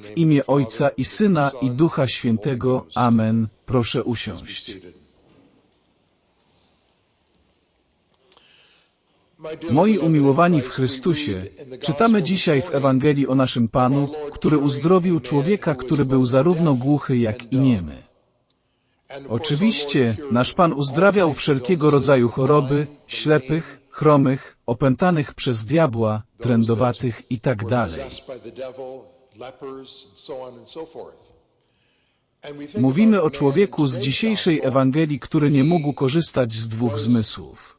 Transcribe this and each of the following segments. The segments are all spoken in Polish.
W imię Ojca i Syna i Ducha Świętego. Amen. Proszę usiąść. Moi umiłowani w Chrystusie, czytamy dzisiaj w Ewangelii o naszym Panu, który uzdrowił człowieka, który był zarówno głuchy, jak i niemy. Oczywiście, nasz Pan uzdrawiał wszelkiego rodzaju choroby, ślepych, chromych, opętanych przez diabła, trędowatych i tak. Mówimy o człowieku z dzisiejszej Ewangelii, który nie mógł korzystać z dwóch zmysłów.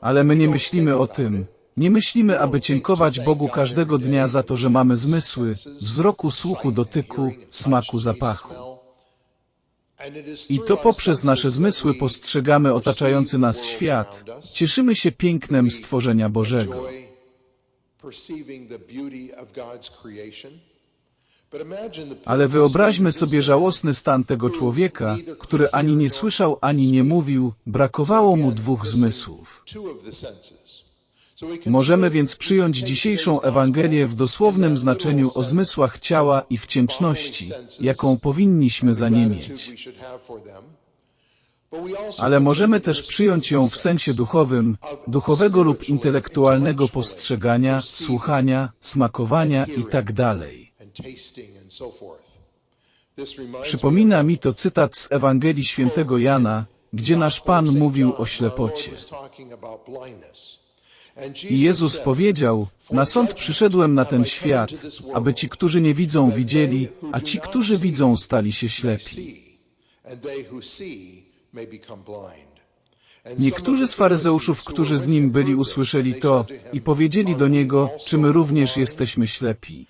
Ale my nie myślimy o tym. Nie myślimy, aby dziękować Bogu każdego dnia za to, że mamy zmysły, wzroku, słuchu, dotyku, smaku, zapachu. I to poprzez nasze zmysły postrzegamy otaczający nas świat, cieszymy się pięknem stworzenia Bożego. Ale wyobraźmy sobie żałosny stan tego człowieka, który ani nie słyszał, ani nie mówił, brakowało mu dwóch zmysłów. Możemy więc przyjąć dzisiejszą Ewangelię w dosłownym znaczeniu o zmysłach ciała i wdzięczności, jaką powinniśmy za nie mieć. Ale możemy też przyjąć ją w sensie duchowym, duchowego lub intelektualnego postrzegania, słuchania, smakowania itd. Przypomina mi to cytat z Ewangelii Świętego Jana, gdzie nasz Pan mówił o ślepocie. I Jezus powiedział, na sąd przyszedłem na ten świat, aby ci, którzy nie widzą, widzieli, a ci, którzy widzą, stali się ślepi. Niektórzy z faryzeuszów, którzy z nim byli, usłyszeli to i powiedzieli do niego, czy my również jesteśmy ślepi.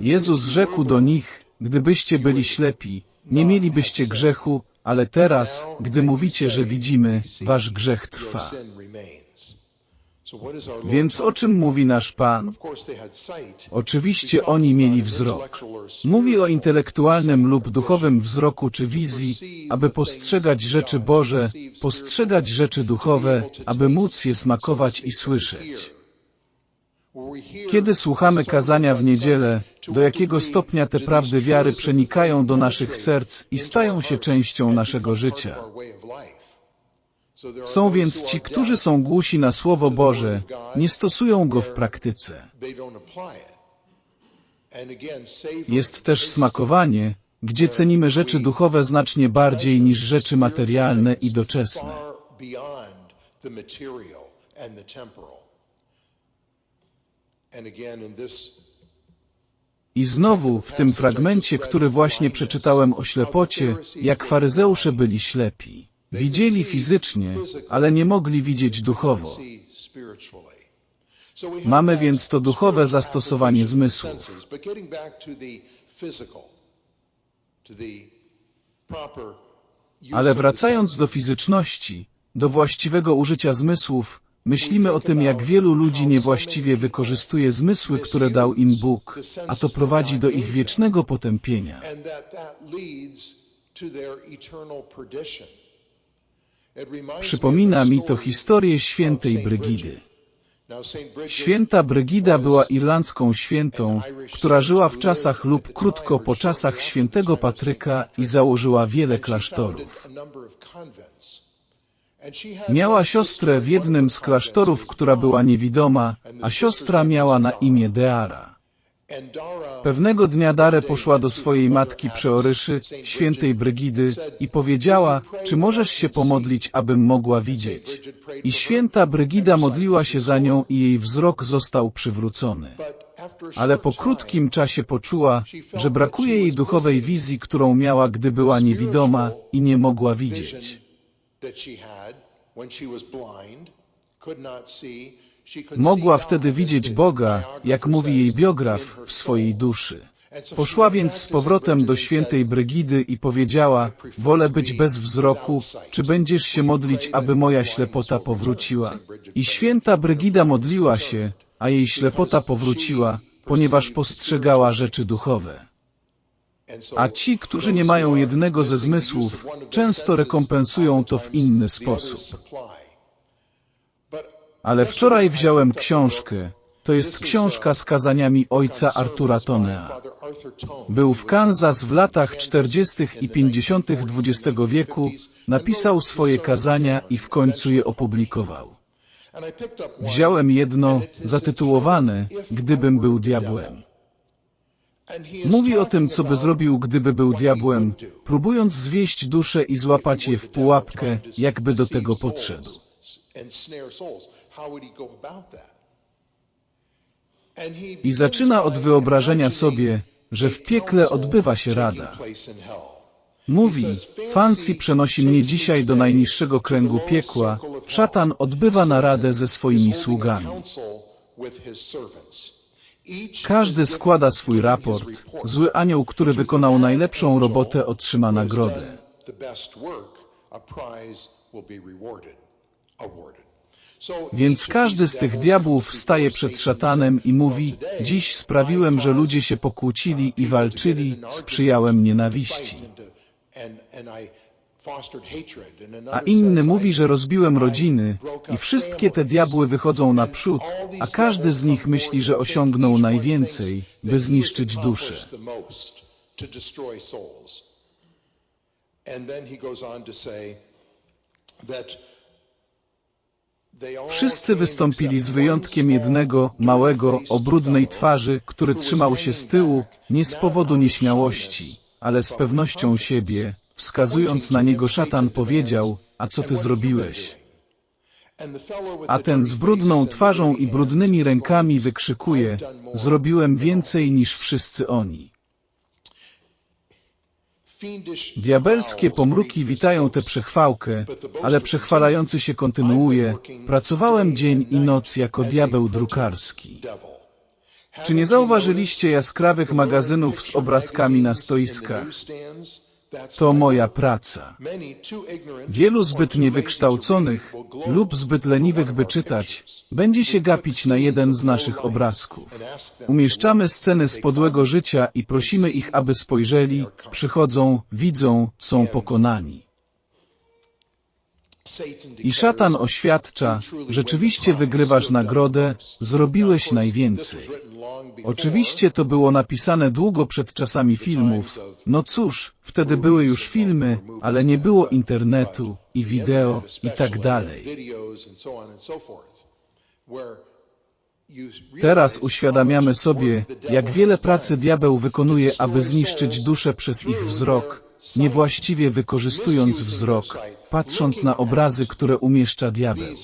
Jezus rzekł do nich, gdybyście byli ślepi, nie mielibyście grzechu, ale teraz, gdy mówicie, że widzimy, wasz grzech trwa. Więc o czym mówi nasz Pan? Oczywiście oni mieli wzrok. Mówi o intelektualnym lub duchowym wzroku czy wizji, aby postrzegać rzeczy Boże, postrzegać rzeczy duchowe, aby móc je smakować i słyszeć. Kiedy słuchamy kazania w niedzielę, do jakiego stopnia te prawdy wiary przenikają do naszych serc i stają się częścią naszego życia. Są więc ci, którzy są głusi na Słowo Boże, nie stosują go w praktyce. Jest też smakowanie, gdzie cenimy rzeczy duchowe znacznie bardziej niż rzeczy materialne i doczesne. I znowu w tym fragmencie, który właśnie przeczytałem o ślepocie, jak faryzeusze byli ślepi. Widzieli fizycznie, ale nie mogli widzieć duchowo. Mamy więc to duchowe zastosowanie zmysłów. Ale wracając do fizyczności, do właściwego użycia zmysłów, myślimy o tym, jak wielu ludzi niewłaściwie wykorzystuje zmysły, które dał im Bóg, a to prowadzi do ich wiecznego potępienia. Przypomina mi to historię świętej Brygidy. Święta Brygida była irlandzką świętą, która żyła w czasach lub krótko po czasach świętego Patryka i założyła wiele klasztorów. Miała siostrę w jednym z klasztorów, która była niewidoma, a siostra miała na imię Deara. Pewnego dnia Dare poszła do swojej matki Przeoryszy, świętej Brygidy, i powiedziała, czy możesz się pomodlić, abym mogła widzieć. I święta Brygida modliła się za nią i jej wzrok został przywrócony. Ale po krótkim czasie poczuła, że brakuje jej duchowej wizji, którą miała, gdy była niewidoma i nie mogła widzieć. Mogła wtedy widzieć Boga, jak mówi jej biograf, w swojej duszy. Poszła więc z powrotem do świętej Brygidy i powiedziała, wolę być bez wzroku, czy będziesz się modlić, aby moja ślepota powróciła? I święta Brygida modliła się, a jej ślepota powróciła, ponieważ postrzegała rzeczy duchowe. A ci, którzy nie mają jednego ze zmysłów, często rekompensują to w inny sposób. Ale wczoraj wziąłem książkę. To jest książka z kazaniami ojca Artura Tonea. Był w Kansas w latach 40. i 50. XX wieku, napisał swoje kazania i w końcu je opublikował. Wziąłem jedno, zatytułowane Gdybym był diabłem. Mówi o tym, co by zrobił, gdyby był diabłem, próbując zwieść duszę i złapać je w pułapkę, jakby do tego podszedł. I zaczyna od wyobrażenia sobie, że w piekle odbywa się rada. Mówi, Fancy przenosi mnie dzisiaj do najniższego kręgu piekła, szatan odbywa naradę ze swoimi sługami. Każdy składa swój raport. Zły anioł, który wykonał najlepszą robotę, otrzyma nagrodę. Więc każdy z tych diabłów staje przed szatanem i mówi, dziś sprawiłem, że ludzie się pokłócili i walczyli, sprzyjałem nienawiści. A inny mówi, że rozbiłem rodziny i wszystkie te diabły wychodzą naprzód, a każdy z nich myśli, że osiągnął najwięcej, by zniszczyć duszę. Wszyscy wystąpili z wyjątkiem jednego, małego, o brudnej twarzy, który trzymał się z tyłu, nie z powodu nieśmiałości, ale z pewnością siebie, wskazując na niego szatan powiedział, a co ty zrobiłeś? A ten z brudną twarzą i brudnymi rękami wykrzykuje, zrobiłem więcej niż wszyscy oni. Diabelskie pomruki witają tę przechwałkę, ale przechwalający się kontynuuje, pracowałem dzień i noc jako diabeł drukarski. Czy nie zauważyliście jaskrawych magazynów z obrazkami na stoiskach? To moja praca. Wielu zbyt niewykształconych lub zbyt leniwych by czytać, będzie się gapić na jeden z naszych obrazków. Umieszczamy sceny z podłego życia i prosimy ich, aby spojrzeli, przychodzą, widzą, są pokonani. I szatan oświadcza, rzeczywiście wygrywasz nagrodę, zrobiłeś najwięcej. Oczywiście to było napisane długo przed czasami filmów. No cóż, wtedy były już filmy, ale nie było internetu i wideo i tak dalej. Teraz uświadamiamy sobie, jak wiele pracy diabeł wykonuje, aby zniszczyć duszę przez ich wzrok, niewłaściwie wykorzystując wzrok, patrząc na obrazy, które umieszcza diabeł.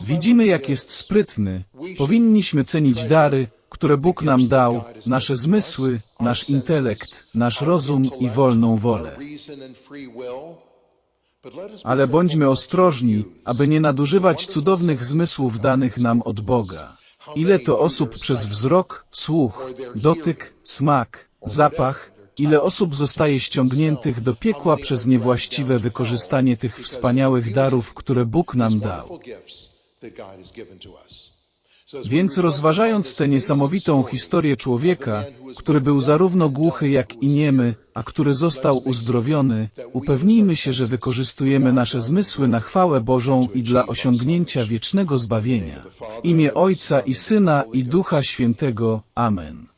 Widzimy, jak jest sprytny. Powinniśmy cenić dary, które Bóg nam dał, nasze zmysły, nasz intelekt, nasz rozum i wolną wolę. Ale bądźmy ostrożni, aby nie nadużywać cudownych zmysłów danych nam od Boga. Ile to osób przez wzrok, słuch, dotyk, smak, zapach, ile osób zostaje ściągniętych do piekła przez niewłaściwe wykorzystanie tych wspaniałych darów, które Bóg nam dał. Więc rozważając tę niesamowitą historię człowieka, który był zarówno głuchy jak i niemy, a który został uzdrowiony, upewnijmy się, że wykorzystujemy nasze zmysły na chwałę Bożą i dla osiągnięcia wiecznego zbawienia. W imię Ojca i Syna i Ducha Świętego. Amen.